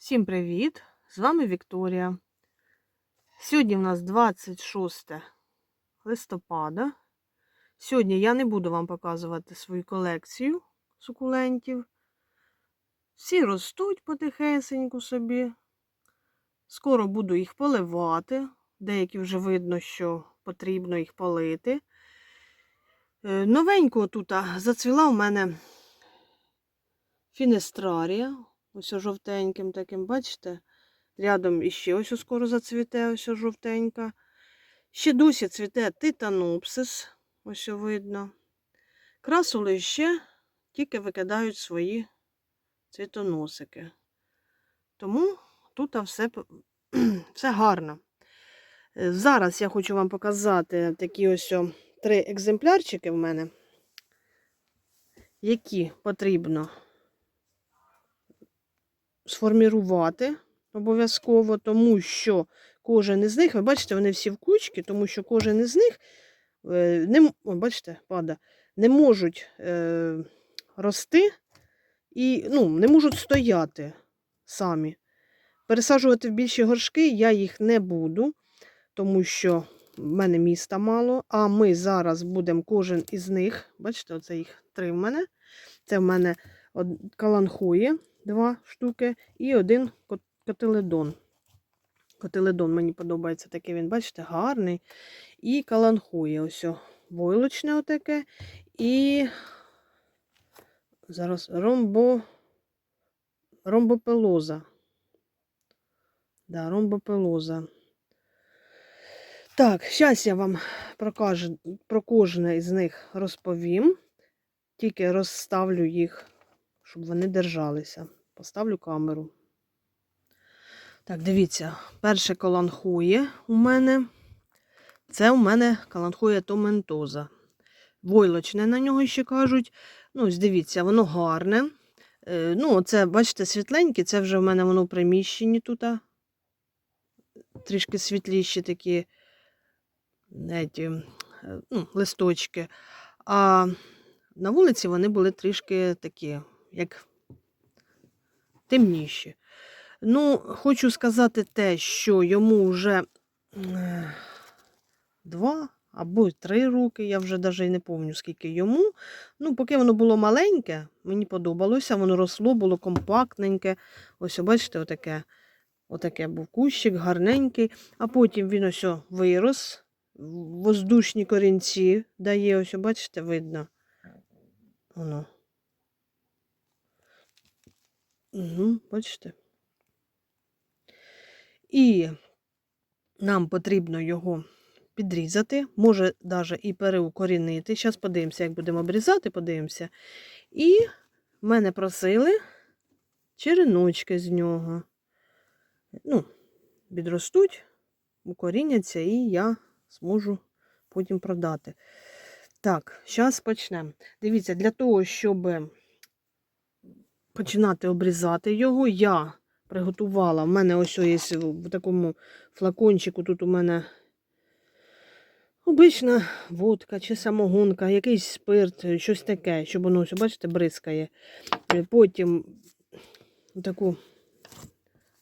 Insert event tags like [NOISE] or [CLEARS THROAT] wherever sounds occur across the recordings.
Всім привіт! З вами Вікторія. Сьогодні в нас 26 листопада. Сьогодні я не буду вам показувати свою колекцію сукулентів. Всі ростуть потихесеньку собі. Скоро буду їх поливати. Деякі вже видно, що потрібно їх полити. Е, Новенько тут зацвіла у мене фінестрарія. Ось жовтеньким таким, бачите? Рядом іще ось скоро зацвіте, ось жовтенька. Ще досі цвіте титанопсис, ось видно. Красули ще тільки викидають свої цвітоносики. Тому тут все, [CLEARS THROAT] все гарно. Е, Зараз я хочу вам показати такі ось три екземплярчики в мене, які потрібно сформірувати обов'язково, тому що кожен із них, ви бачите, вони всі в кучки, тому що кожен із них е, не, бачите, пада, не можуть е, рости і ну, не можуть стояти самі. Пересаджувати в більші горшки я їх не буду, тому що в мене міста мало. А ми зараз будемо кожен із них, бачите, оце їх три в мене. Це в мене каланхує, два штуки, і один кот- котиледон. Котиледон мені подобається такий, він, бачите, гарний. І каланхує. Ось войлочне отаке. І зараз ромбо... ромбопелоза. Да, ромбопелоза. Так, зараз я вам про, каж... про кожне із них розповім. Тільки розставлю їх, щоб вони держалися. Поставлю камеру. Так, дивіться, перше каланхує у мене. Це у мене каланхує томентоза. Войлочне на нього ще кажуть. Ну, ось дивіться, воно гарне. Е, ну, це, бачите, світленьке, це вже в мене воно в приміщенні тут. Трішки світліші такі еті, е, ну, листочки. А на вулиці вони були трішки такі, як темніші. Ну, хочу сказати те, що йому вже е, два або три роки, я вже навіть не пам'ятаю, скільки йому. Ну, поки воно було маленьке, мені подобалося, воно росло, було компактненьке. Ось, бачите, отаке, отаке був кущик, гарненький. А потім він ось вирос, воздушні корінці дає, ось, бачите, видно. Воно. Угу, бачите? І нам потрібно його підрізати, може навіть і переукорінити. Зараз подивимося, як будемо обрізати, подивимося. І мене просили череночки з нього. Ну, відростуть, укоріняться, і я зможу потім продати. Так, зараз почнемо. Дивіться, для того, щоб починати обрізати його, я приготувала. У мене ось є в такому флакончику. Тут у мене обична водка чи самогонка, якийсь спирт, щось таке, щоб воно, ось, бачите, бризкає. Потім таку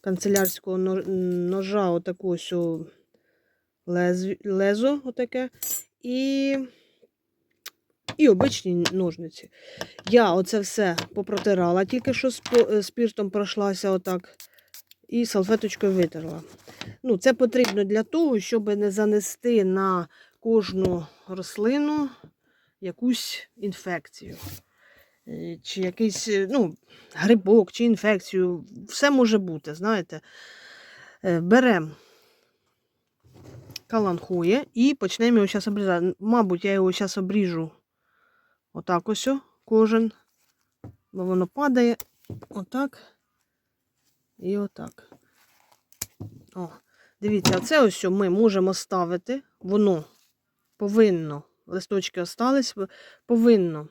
канцелярського ножа, отаку ось лез, лезо, отаке. І, і обичні ножниці. Я оце все попротирала, тільки що е, спіртом пройшлася отак. І салфеточкою витерла. Ну, це потрібно для того, щоб не занести на кожну рослину якусь інфекцію. Е, Чи якийсь е, ну, грибок, чи інфекцію. Все може бути, знаєте. Беремо каланхує і почнемо його зараз обрізати. Мабуть, я його зараз обріжу отак ось кожен, бо воно падає отак і отак. О, дивіться, це ось ми можемо ставити, воно повинно, листочки остались, повинно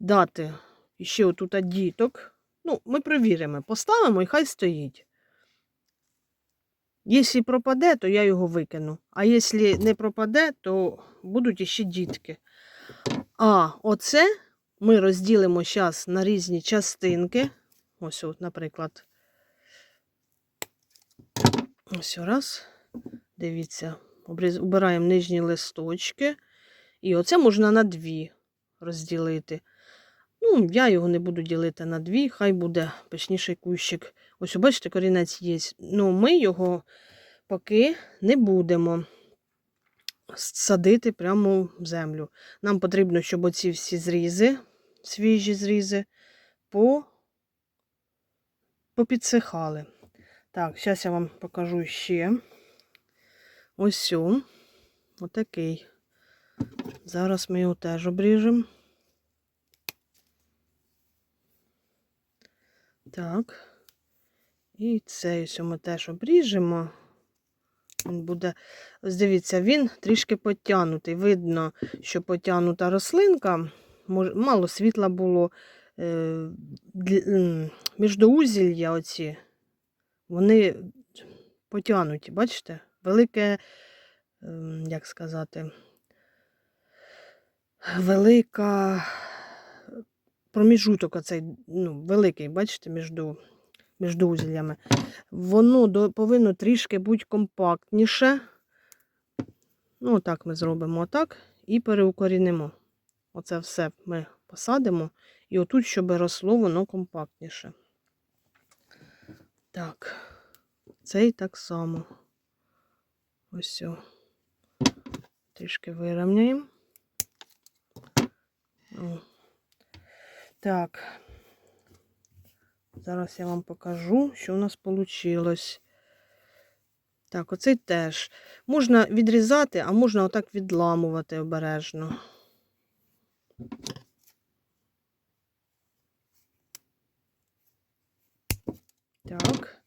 дати ще отут діток. Ну, ми перевіримо, поставимо і хай стоїть. Якщо пропаде, то я його викину. А якщо не пропаде, то будуть іще дітки. А оце ми розділимо зараз на різні частинки. Ось, от, наприклад, Ось раз. Дивіться, убираємо нижні листочки. І оце можна на дві розділити. Ну, я його не буду ділити на дві, хай буде пишніший кущик. Ось, бачите, корінець є. Ну, ми його поки не будемо садити прямо в землю. Нам потрібно, щоб оці всі зрізи, свіжі зрізи, по... попідсихали. Так, зараз я вам покажу ще. Ось отакий. Зараз ми його теж обріжемо. Так. І цей ось ми теж обріжемо. Він буде, ось дивіться, він трішки потягнутий. Видно, що потягнута рослинка. Мало світла було. Е, Міждоузілля оці, вони потягнуті, бачите? Велике, ем, як сказати, велика проміжуток оцей, ну, великий, бачите, між, між узіллями. Воно повинно трішки бути компактніше. Ну, так ми зробимо отак і переукорінимо. Оце все ми посадимо. І отут, щоб росло, воно компактніше. Так, цей так само. Ось. о. Трішки вирівняємо. Так. Зараз я вам покажу, що у нас вийшло. Так, оцей теж. Можна відрізати, а можна отак відламувати обережно. Так.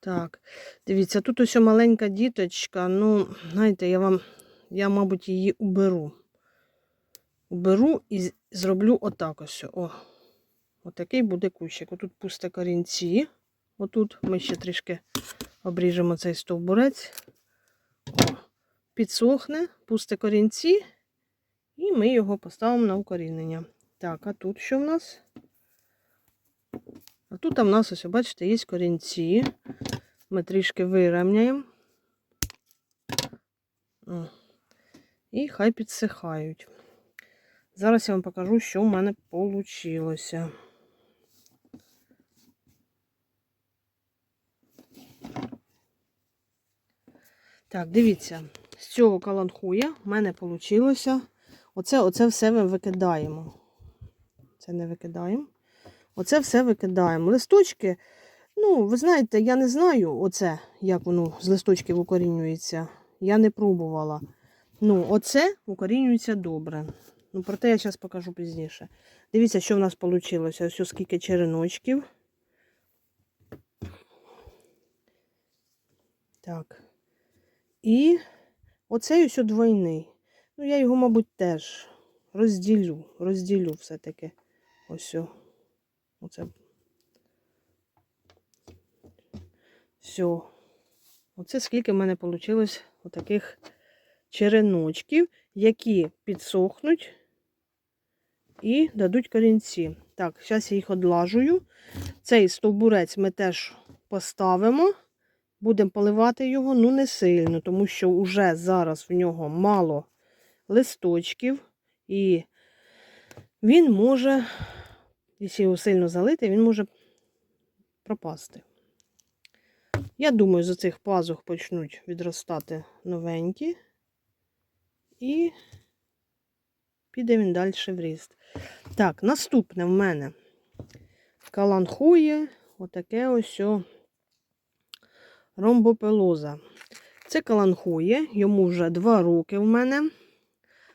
Так. Дивіться, тут ось маленька діточка. Ну, знаєте, я вам, я, мабуть, її уберу. Уберу і зроблю отак ось. О. Отакий буде кущик. Отут пусте корінці. Отут ми ще трішки обріжемо цей стовбурець. Підсохне, пусте корінці, і ми його поставимо на укорінення. Так, а тут що в нас? А тут в нас, ось, бачите, є корінці. Ми трішки вирівняємо. І хай підсихають. Зараз я вам покажу, що в мене вийшло. Так, дивіться, з цього каланхуя в мене вийшло. Оце, оце все ми викидаємо. Це не викидаємо. Оце все викидаємо. Листочки, ну, ви знаєте, я не знаю, оце, як воно з листочків укорінюється. Я не пробувала. Ну, оце укорінюється добре. Ну, проте я зараз покажу пізніше. Дивіться, що в нас вийшло. Ось скільки череночків. Так. І оцей ось двойний. Ну, я його, мабуть, теж розділю. Розділю все-таки. Ось. о. Оце. Все. Оце скільки в мене вийшло отаких череночків, які підсохнуть і дадуть корінці. Так, зараз я їх одлажую. Цей стовбурець ми теж поставимо. Будемо поливати його, ну не сильно, тому що вже зараз в нього мало листочків, і він може, якщо його сильно залити, він може пропасти. Я думаю, з цих пазух почнуть відростати новенькі, і піде він далі в ріст. Так, наступне в мене каланхує отаке ось ромбопелоза. Це каланхує, йому вже 2 роки в мене.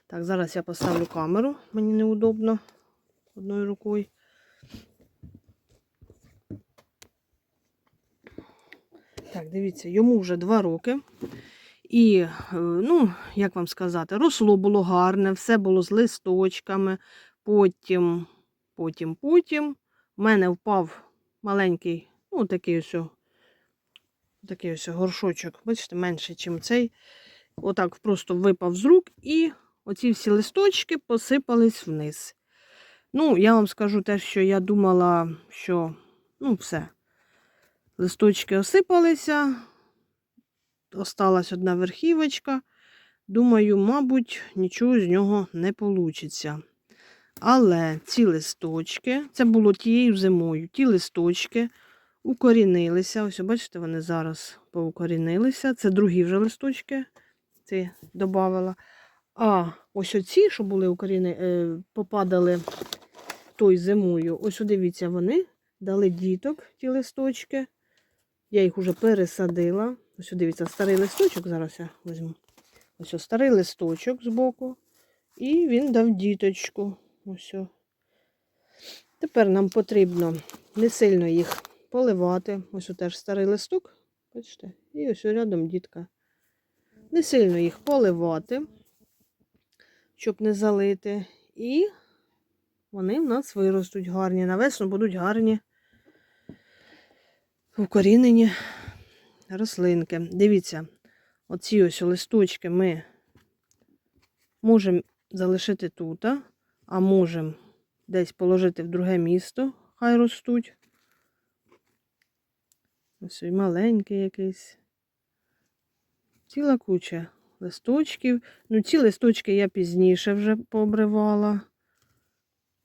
Так, зараз я поставлю камеру, мені неудобно одною рукою. Так, дивіться, йому вже 2 роки. І, е, ну, як вам сказати, росло було гарне, все було з листочками. Потім, потім, потім в мене впав маленький, ну, такий ось, такий ось горшочок, бачите, менший, ніж цей. Отак просто випав з рук, і оці всі листочки посипались вниз. Ну, я вам скажу те, що я думала, що ну, все. Листочки осипалися, осталась одна верхівочка. Думаю, мабуть, нічого з нього не вийде. Але ці листочки, це було тією зимою, ті листочки укорінилися. Ось, бачите, вони зараз поукорінилися. Це другі вже листочки. Це додавала. А ось оці, що були укоріни, е, попадали той зимою. Ось дивіться, вони дали діток, ті листочки. Я їх уже пересадила. Ось дивіться, старий листочок, зараз я візьму. Ось ось старий листочок збоку. І він дав діточку. Ось. Тепер нам потрібно не сильно їх поливати. Ось теж старий листок. Бачите? І ось рядом дітка. Не сильно їх поливати, щоб не залити. І вони в нас виростуть гарні. На весну будуть гарні укорінені рослинки. Дивіться, оці ось листочки ми можемо залишити тут, а можемо десь положити в друге місто, хай ростуть. Ось і маленький якийсь. Ціла куча листочків. Ну, ці листочки я пізніше вже пообривала.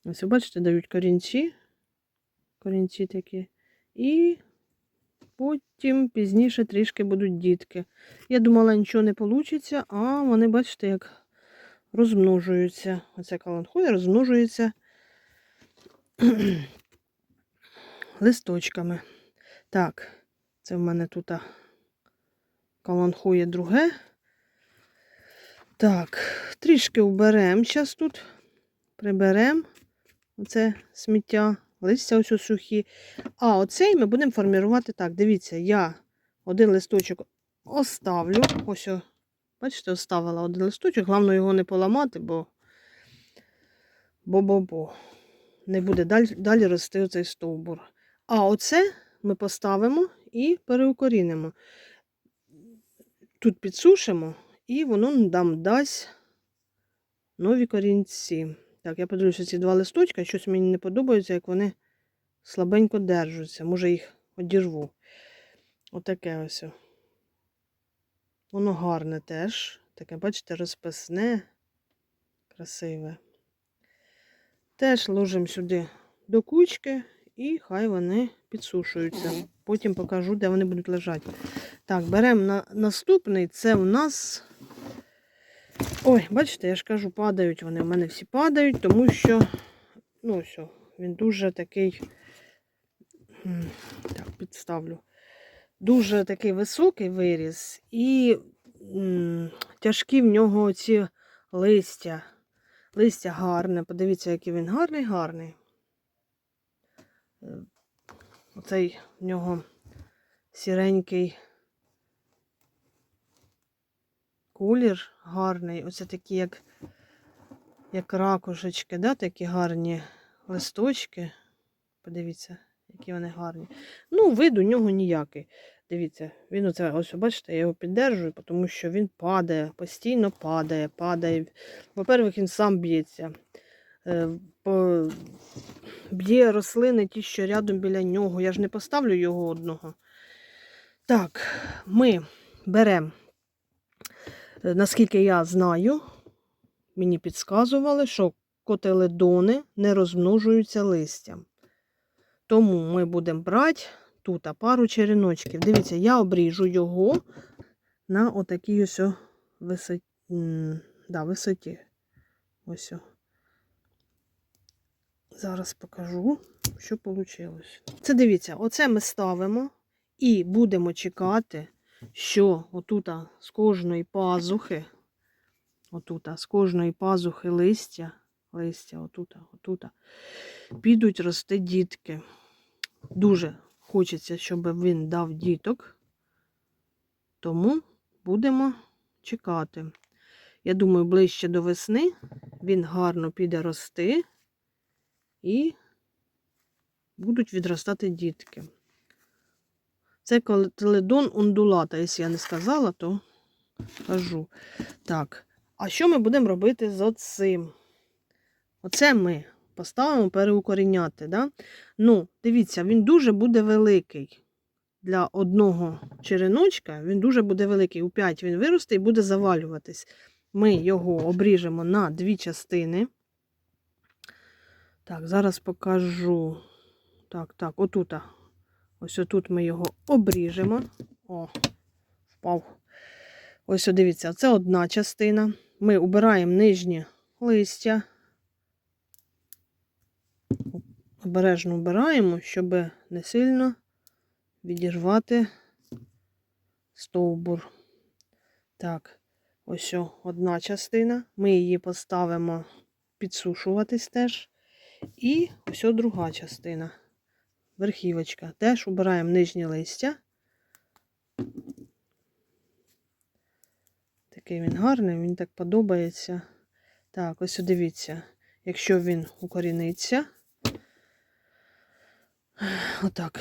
Ось, бачите, дають корінці. Корінці такі. І потім пізніше трішки будуть дітки. Я думала, нічого не вийде, а вони, бачите, як розмножуються. Оця каланхоя розмножується [CLEARS THROAT] листочками. Так, це в мене тут каланхоє друге. Так, трішки вберемо зараз тут, приберемо оце сміття, листя ось сухі. А оцей ми будемо формувати так. Дивіться, я один листочок оставлю. Ось, бачите, оставила один листочок. Головне його не поламати, бо бо-бо-бо. Не буде далі, далі рости оцей стовбур. А оце ми поставимо і переукорінимо. Тут підсушимо, і воно нам дасть нові корінці. Так, я подивлюся ці два листочка, щось мені не подобається, як вони слабенько держаться. Може їх одірву. Отаке ось. Воно гарне теж. Таке, бачите, розписне, красиве. Теж ложимо сюди до кучки і хай вони підсушуються. Потім покажу, де вони будуть лежати. Так, беремо на наступний. Це у нас. Ой, бачите, я ж кажу, падають вони. У мене всі падають, тому що, ну, все, він дуже такий. Так, підставлю. Дуже такий високий виріс, і м, тяжкі в нього ці листя. Листя гарне. Подивіться, який він гарний, гарний. Оцей в нього сіренький колір гарний. Оце такі, як, як ракушечки, да? такі гарні листочки. Подивіться, які вони гарні. Ну, вид у нього ніякий. Дивіться, він оце, ось, бачите, я його піддержую, тому що він падає, постійно падає, падає. По-перше, він сам б'ється. Е, Б'є рослини ті, що рядом біля нього. Я ж не поставлю його одного. Так, ми беремо, е, наскільки я знаю, мені підказували, що котеледони не розмножуються листям. Тому ми будемо брати тут пару череночків. Дивіться, я обріжу його на отакій ось висоті. Да, висоті. Ось. Зараз покажу, що вийшло. Це дивіться, оце ми ставимо і будемо чекати, що отута з кожної пазухи, отута, з кожної пазухи листя, листя, отута, отута, підуть рости дітки. Дуже хочеться, щоб він дав діток, тому будемо чекати. Я думаю, ближче до весни він гарно піде рости і будуть відростати дітки. Це теледон ондулата, якщо я не сказала, то кажу. Так, а що ми будемо робити з оцим? Оце ми поставимо переукоріняти. Да? Ну, дивіться, він дуже буде великий. для одного череночка, він дуже буде великий. У 5 він виросте і буде завалюватись. Ми його обріжемо на дві частини. Так, зараз покажу. Так, так, отут. Ось отут ми його обріжемо. О, впав. Ось, дивіться, це одна частина. Ми убираємо нижнє листя. Обережно обираємо, щоб не сильно відірвати стовбур. Так, ось одна частина. Ми її поставимо підсушуватись теж. І ось друга частина. Верхівочка. Теж убираємо нижнє листя. Такий він гарний, він так подобається. Так, ось дивіться, якщо він укоріниться, отак,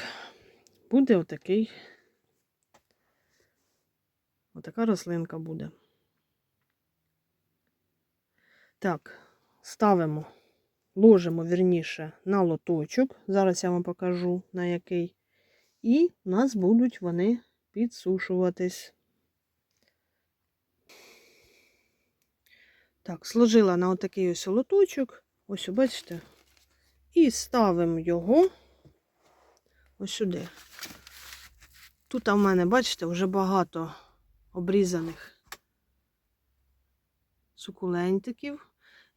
буде отакий, отака рослинка буде. Так, ставимо, ложимо вірніше на лоточок. Зараз я вам покажу на який. І у нас будуть вони підсушуватись. Так, сложила на отакий ось лоточок. Ось, бачите. І ставимо його ось сюди. Тут у мене, бачите, вже багато обрізаних сукулентиків.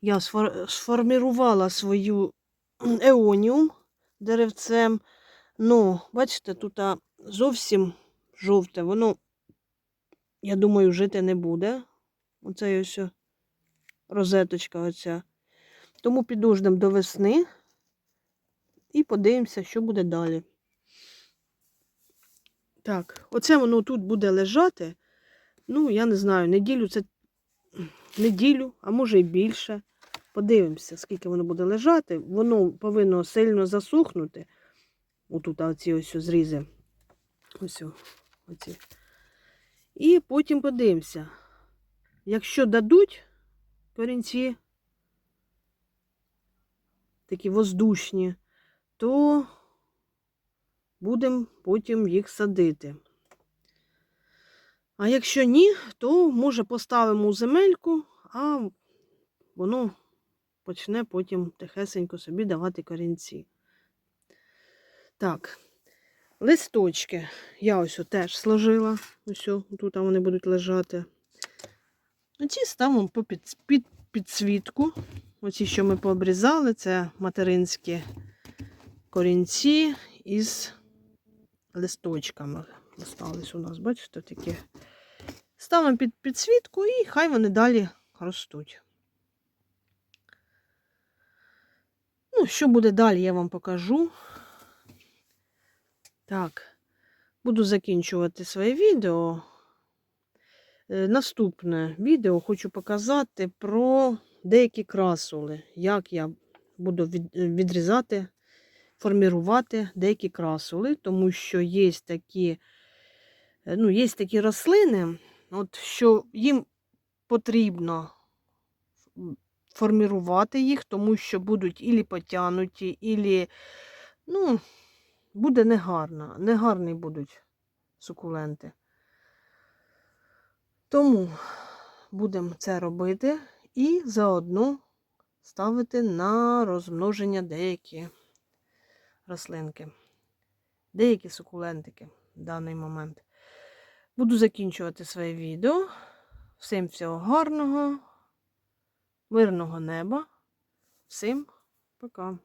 Я сфор- сформірувала свою еоніум деревцем. Ну, бачите, тут зовсім жовте, воно, я думаю, жити не буде. Оце ось розеточка оця. Тому підождемо до весни і подивимося, що буде далі. Так, оце воно тут буде лежати. Ну, я не знаю, неділю це неділю, а може і більше. Подивимося, скільки воно буде лежати. Воно повинно сильно засохнути. Отут оці ось зрізи. Ось оці. І потім подивимося. Якщо дадуть корінці, такі воздушні, то будемо потім їх садити. А якщо ні, то може поставимо у земельку, а воно почне потім тихесенько собі давати корінці. Так, листочки я ось теж сложила. Ось тут вони будуть лежати. Оці ставимо по під, під підсвітку. Оці, що ми пообрізали, це материнські корінці із листочками. Остались у нас, бачите, такі. Ставимо під підсвітку і хай вони далі ростуть. Ну, що буде далі, я вам покажу. Так, буду закінчувати своє відео. Е, Наступне відео хочу показати про деякі красули, як я буду відрізати, формірувати деякі красули, тому що є такі, е, ну, є такі рослини, от, що їм потрібно формірувати їх, тому що будуть ілі потягнуті, ілі, ну, буде негарно, негарні будуть сукуленти. Тому будемо це робити і заодно ставити на розмноження деякі рослинки, деякі сукулентики в даний момент. Буду закінчувати своє відео. Всім всього гарного, мирного неба. Всім пока!